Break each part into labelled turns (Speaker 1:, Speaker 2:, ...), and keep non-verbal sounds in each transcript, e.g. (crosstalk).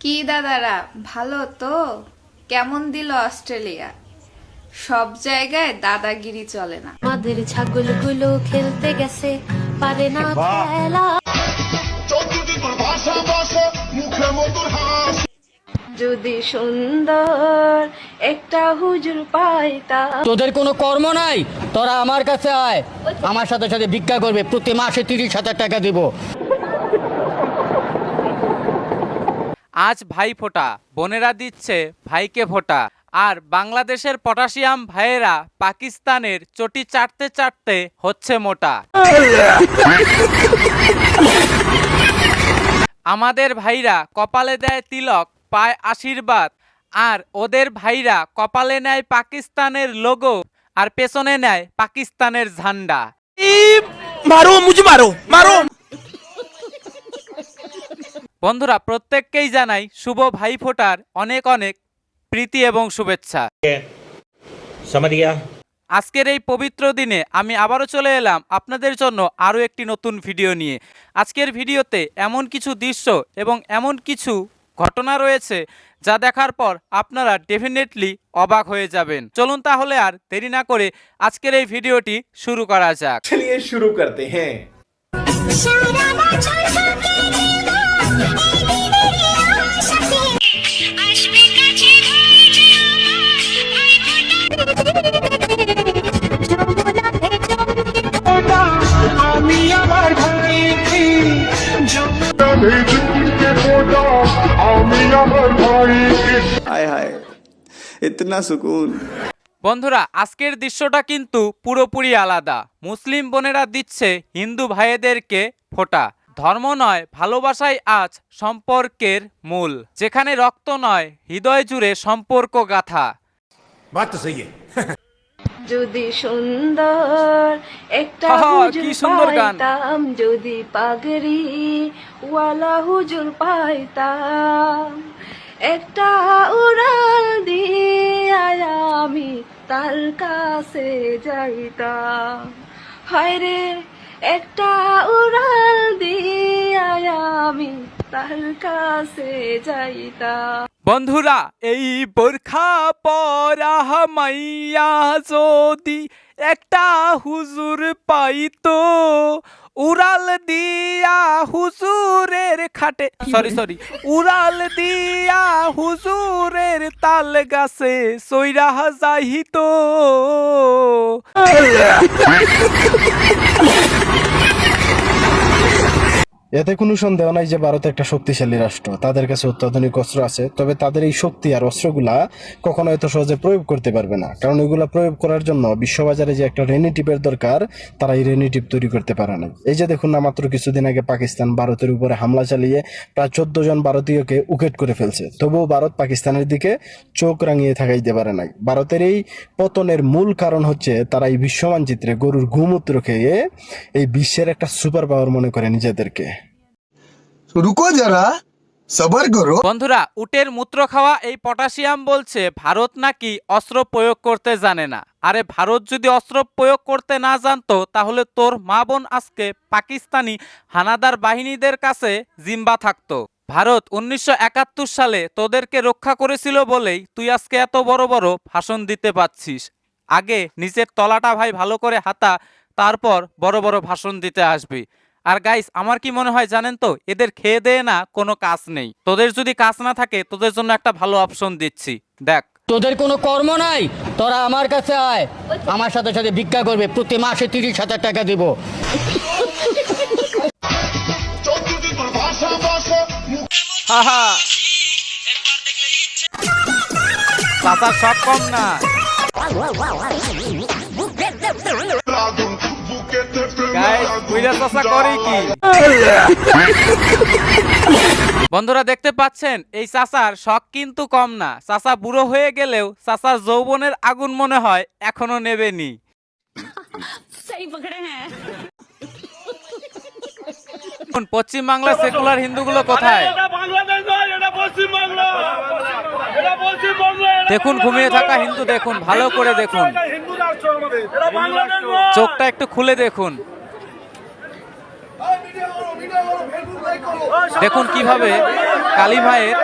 Speaker 1: কি দাদারা ভালো তো? কেমন দিল অস্ট্রেলিয়া? সব জায়গায় দাদাগিরি চলে না।
Speaker 2: আমাদের ছাগলগুলো খেলতে গেছে পারে না খেলা।
Speaker 3: মুখে মধুর
Speaker 2: যদি সুন্দর একটা হুজুর পাইতাম।
Speaker 4: তোদের কোনো কর্ম নাই? তোরা আমার কাছে আয়। আমার সাথে সাথে ভিক্ষা করবে। প্রতি মাসে তিরিশ হাজার টাকা দিব।
Speaker 5: আজ ভাই ফোটা। বোনেরা দিচ্ছে ভাইকে ফোটা। আর বাংলাদেশের পটাশিয়াম ভাইয়েরা পাকিস্তানের চটি চাটতে চাটতে হচ্ছে মোটা। আমাদের ভাইরা কপালে দেয় তিলক। পায় আশীর্বাদ। আর ওদের ভাইরা কপালে নেয় পাকিস্তানের লোগো আর পেছনে নেয় পাকিস্তানের ঝান্ডা। বন্ধুরা প্রত্যেককেই জানাই শুভ ভাই ফোটার অনেক অনেক প্রীতি এবং শুভেচ্ছা। আজকের এই পবিত্র দিনে আমি আবারও চলে এলাম আপনাদের জন্য আরও একটি নতুন ভিডিও নিয়ে। আজকের ভিডিওতে এমন কিছু দৃশ্য এবং এমন কিছু ঘটনা রয়েছে যা দেখার পর আপনারা ডেফিনেটলি অবাক হয়ে যাবেন। চলুন তাহলে আর দেরি না করে আজকের এই ভিডিওটি শুরু করা যাক।
Speaker 6: চলিয়ে শুরু করতে হ্যাঁ।
Speaker 3: আমি আমার ভাই
Speaker 7: হায় হায়। ইতনা সুকুন।
Speaker 5: বন্ধুরা আজকের দৃশ্যটা কিন্তু পুরোপুরি আলাদা। মুসলিম বোনেরা দিচ্ছে হিন্দু ভাইয়েদেরকে ফোটা। ধর্ম নয় ভালোবাসাই আজ সম্পর্কের মূল। যেখানে রক্ত নয় হৃদয় জুড়ে সম্পর্ক গাথা।
Speaker 2: যদি সুন্দর একটা
Speaker 5: কি সুন্দর গান।
Speaker 2: যদি পাগড়ি ওয়ালা হুজুর পাইতাম একটা উড়াল দিয়ে আমি তার কাছে যাইতাম। হায় রে, একটা উড়াল দিয়ে আমি তার কাছে যাইতাম।
Speaker 5: বন্ধুরা, এই বোরখা পরা মাইয়া যদি একটা হুজুর পাইতো উড়াল দিয়া হুজুরের খাটে সরি সরি উড়াল দিয়া হুজুরের তাল গাছে সৈরা যাইতো।
Speaker 8: এতে কোনো সন্দেহ নাই যে ভারত একটা শক্তিশালী রাষ্ট্র। তাদের কাছে অত্যাধুনিক অস্ত্র আছে, তবে তাদের এই শক্তি আর অস্ত্রগুলা কখনো এত সহজে প্রয়োগ করতে পারবে না। কারণ ওইগুলা প্রয়োগ করার জন্য বিশ্ববাজারে যে একটা রেনিটিপের দরকার, তারা এই রেনিটিপ তৈরি করতে পারে না এই যে দেখুন না, মাত্র কিছুদিন আগে পাকিস্তান ভারতের উপরে হামলা চালিয়ে প্রায় চোদ্দ জন ভারতীয়কে উকেট করে ফেলছে। তবুও ভারত পাকিস্তানের দিকে চোখ রাঙিয়ে থাকাইতে পারে নাই। ভারতের এই পতনের মূল কারণ হচ্ছে তারা এই বিশ্ব মানচিত্রে গরুর গুমূত্র খেয়ে এই বিশ্বের একটা সুপার পাওয়ার মনে করে নিজেদেরকে।
Speaker 3: রুকো যারা, সবার করো।
Speaker 5: বন্ধুরা, উটের মূত্র খাওয়া এই পটাশিয়াম বলছে, ভারত নাকি অস্ত্র প্রয়োগ করতে জানে না। আরে ভারত যদি অস্ত্র প্রয়োগ করতে না জানতো, তাহলে তোর মা বোন আজকে পাকিস্তানি হানাদার বাহিনীদের কাছে জিম্বা থাকতো। ভারত উনিশশো একাত্তর সালে তোদেরকে রক্ষা করেছিল বলেই তুই আজকে এত বড় বড় ভাষণ দিতে পাচ্ছিস আগে নিজের তলাটা ভাই ভালো করে হাতা, তারপর বড় বড় ভাষণ দিতে আসবি। আর গাইস আমার কি মনে হয় জানেন তো? এদের খেয়ে দেয়ে না কোনো কাজ নেই। তোদের যদি কাজ না থাকে তোদের জন্য একটা ভালো অপশন দিচ্ছি। দেখ।
Speaker 4: তোদের কোনো কর্ম নাই? তোরা আমার কাছে আয়। আমার সাথে সাথে ভিক্ষা করবে। প্রতি মাসে তিরিশ হাজার টাকা দিব।
Speaker 5: হাহা সব কম না। বন্ধুরা দেখতে পাচ্ছেন এই চাচার শখ কিন্তু কম না। চাচা বুড়ো হয়ে গেলেও চাচার যৌবনের আগুন মনে হয় এখনও নেবেনি। পশ্চিম বাংলা সেকুলার হিন্দুগুলো কোথায়? দেখুন ঘুমিয়ে থাকা হিন্দু দেখুন ভালো করে দেখুন। চোখটা একটু খুলে দেখুন। দেখুন কীভাবে কালী মায়ের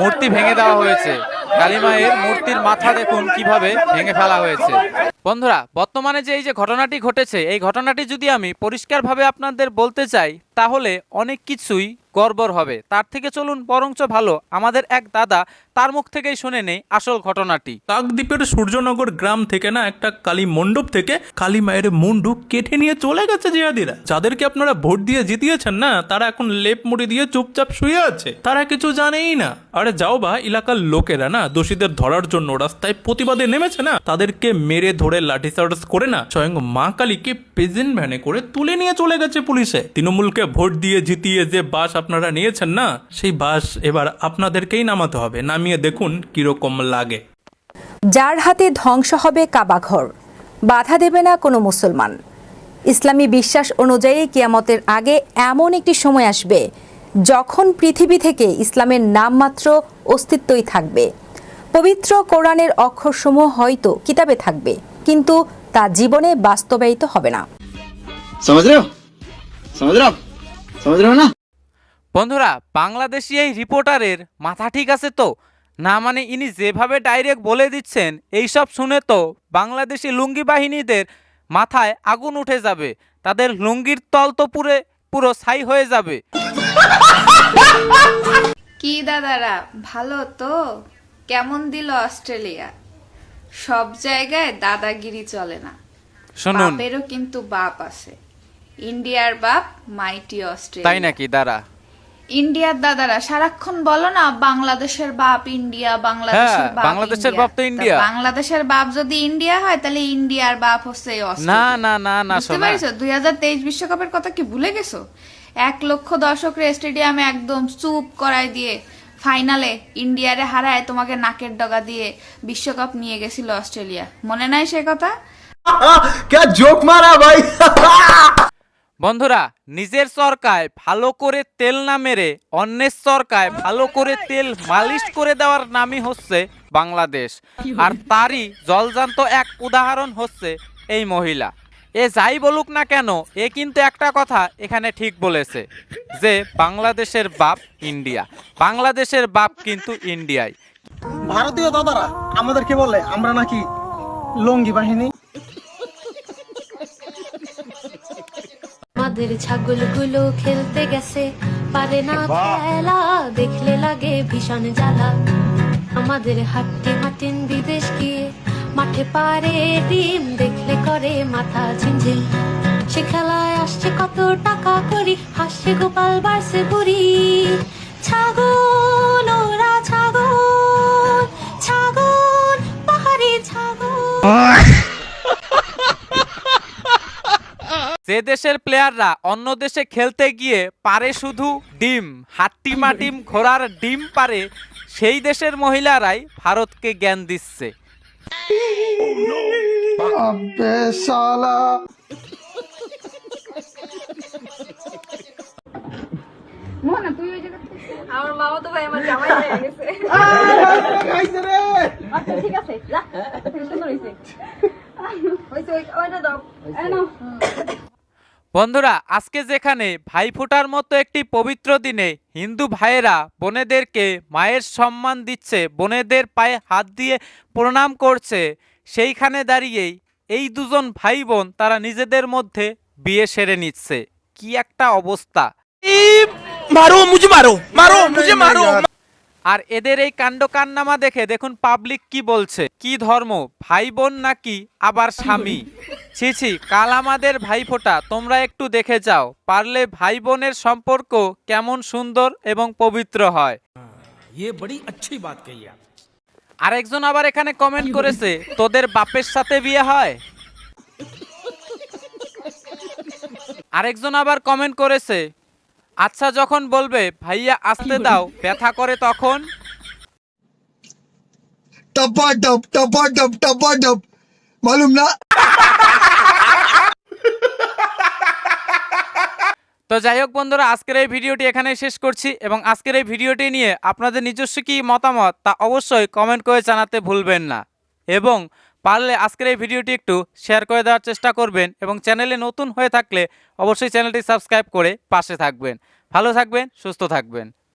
Speaker 5: মূর্তি ভেঙে দেওয়া হয়েছে। কালী মায়ের মূর্তির মাথা দেখুন কীভাবে ভেঙে ফেলা হয়েছে। বন্ধুরা, বর্তমানে যে এই যে ঘটনাটি ঘটেছে, এই ঘটনাটি যদি আমি পরিষ্কারভাবে আপনাদের বলতে চাই তাহলে অনেক কিছুই গড়বড় হবে। তার থেকে চলুন, বরঞ্চ ভালো। আমাদের এক দাদা তার মুখ থেকেই শুনে নেই আসল ঘটনাটি।
Speaker 9: কাকদ্বীপের সূর্যনগর গ্রাম থেকে না একটা কালী মণ্ডপ থেকে কালী মায়ের মুন্ডু কেটে নিয়ে চলে গেছে জিহাদিরা। যাদেরকে আপনারা ভোট দিয়ে জিতিয়েছেন না, তারা এখন লেপ মুড়ি দিয়ে চুপচাপ শুয়ে আছে। তারা কিছু জানেই না। আরে যাও বা, এলাকার লোকেরা না দোষীদের ধরার জন্য রাস্তায় প্রতিবাদে নেমেছে না। তাদেরকে মেরে ধরে লাঠিচার্জ করে না, স্বয়ং মা কালীকে প্রেজেন্ট ভ্যানে করে তুলে নিয়ে চলে গেছে পুলিশে। তৃণমূলকে ভোট দিয়ে জিতিয়ে যে বাস আপনারা নিয়েছেন না সেই বাস এবার আপনাদেরকেই নামাতে হবে। নামিয়ে দেখুন কীরকম লাগে।
Speaker 10: যার হাতে ধ্বংস হবে কাবাঘর বাধা দেবে না কোনো মুসলমান। ইসলামী বিশ্বাস অনুযায়ী কিয়ামতের আগে এমন একটি সময় আসবে যখন পৃথিবী থেকে ইসলামের নামমাত্র অস্তিত্বই থাকবে। পবিত্র কোরআনের অক্ষরসমূহ হয়তো কিতাবে থাকবে কিন্তু তা জীবনে বাস্তবায়িত হবে না।
Speaker 7: না
Speaker 5: বন্ধুরা বাংলাদেশি এই রিপোর্টারের মাথা ঠিক আছে তো? না মানে ইনি যেভাবে ডাইরেক্ট বলে দিচ্ছেন এইসব শুনে তো বাংলাদেশি লুঙ্গি বাহিনীদের মাথায় আগুন উঠে যাবে। তাদের লুঙ্গির তল তো পুরে পুরো ছাই হয়ে যাবে।
Speaker 1: কি দাদারা ভালো তো? কেমন দিল অস্ট্রেলিয়া? সব জায়গায় দাদাগিরি চলে না।
Speaker 5: শুনুন।
Speaker 1: বাপেরও কিন্তু বাপ আছে। ইন্ডিয়ার বাপ মাইটি অস্ট্রেলিয়া।
Speaker 5: তাই নাকি? দাদা
Speaker 1: ইন্ডিয়ার দাদারা সারাক্ষণ বলো না বাংলাদেশের বাপ ইন্ডিয়া বাংলাদেশের
Speaker 5: হ্যাঁ,
Speaker 1: বাপ
Speaker 5: বাংলাদেশের বাপ তো ইন্ডিয়া।
Speaker 1: বাংলাদেশের বাপ যদি ইন্ডিয়া হয় তাহলে ইন্ডিয়ার বাপ হচ্ছে
Speaker 5: না না না না
Speaker 1: বুঝতে পারছ? দুই হাজার বিশ্বকাপের কথা কি ভুলে গেছো? এক লক্ষ দর্শকের স্টেডিয়ামে একদম চুপ করায় দিয়ে ফাইনালে ইন্ডিয়ারে হারায় তোমাকে নাকের ডগা দিয়ে বিশ্বকাপ নিয়ে গেছিল অস্ট্রেলিয়া। মনে নাই সে কথা? (laughs)
Speaker 7: কে জোক মারা ভাই? (laughs)
Speaker 5: বন্ধুরা, নিজের চরকায় ভালো করে তেল না মেরে অন্যের চরকায় ভালো করে তেল মালিশ করে দেওয়ার নামই হচ্ছে বাংলাদেশ। আর তারই জলজান্ত এক উদাহরণ হচ্ছে এই মহিলা। এ যাই বলুক না কেন, এ কিন্তু একটা কথা এখানে ঠিক বলেছে যে বাংলাদেশের বাপ ইন্ডিয়া। বাংলাদেশের বাপ কিন্তু ইন্ডিয়ায়
Speaker 4: ভারতীয় দাদারা, আমাদেরকে বলে, আমরা নাকি লঙ্গি বাহিনী
Speaker 2: আমাদের ছাগলগুলো খেলতে গেছে। পারে না খেলা দেখলে লাগে ভীষণ জ্বালা। আমাদের হাট্টি মাটিন বিদেশ গিয়ে মাঠে পারে ডিম দেখলে করে মাথা ঝিমঝিম। সে খেলায় আসছে কত টাকা করি হাসছে গোপাল বাড়ছে বুড়ি। ছাগল ওরা ছাগল ছাগল পাহাড়ি ছাগল।
Speaker 5: যে দেশের প্লেয়াররা অন্য দেশে খেলতে গিয়ে পারে শুধু ডিম হাট্টি মাটিম ঘোড়ার ডিম পারে সেই দেশের মহিলারাই ভারতকে জ্ঞান দিচ্ছে। বন্ধুরা আজকে যেখানে ভাইফোঁটার মতো একটি পবিত্র দিনে হিন্দু ভাইয়েরা বোনেদেরকে মায়ের সম্মান দিচ্ছে বোনেদের পায়ে হাত দিয়ে প্রণাম করছে সেইখানে দাঁড়িয়েই এই দুজন ভাই বোন তারা নিজেদের মধ্যে বিয়ে সেরে নিচ্ছে। কি একটা অবস্থা। আর এদের এই কাণ্ড কান্নামা দেখে দেখুন পাবলিক কি বলছে কি ধর্ম ভাই বোন নাকি আবার স্বামী? ছি ছি কাল আমাদের ভাইফোঁটা তোমরা একটু দেখে যাও পারলে ভাই বোনের সম্পর্ক কেমন সুন্দর এবং পবিত্র হয়
Speaker 11: ये बड़ी अच्छी बात कही आप
Speaker 5: আরেকজন আবার এখানে কমেন্ট করেছে তোদের বাপের সাথে বিয়ে হয় আরেকজন আবার কমেন্ট করেছে আচ্ছা যখন বলবে ভাইয়া আসতে দাও ব্যথা করে তখন
Speaker 3: टपा टप टपा टप टपा टप मालूम ना
Speaker 5: তো যাই হোক বন্ধুরা, আজকের এই ভিডিওটি এখানেই শেষ করছি এবং আজকের এই ভিডিওটি নিয়ে আপনাদের নিজস্ব কী মতামত তা অবশ্যই কমেন্ট করে জানাতে ভুলবেন না। এবং পারলে আজকের এই ভিডিওটি একটু শেয়ার করে দেওয়ার চেষ্টা করবেন এবং চ্যানেলে নতুন হয়ে থাকলে অবশ্যই চ্যানেলটি সাবস্ক্রাইব করে পাশে থাকবেন। ভালো থাকবেন, সুস্থ থাকবেন।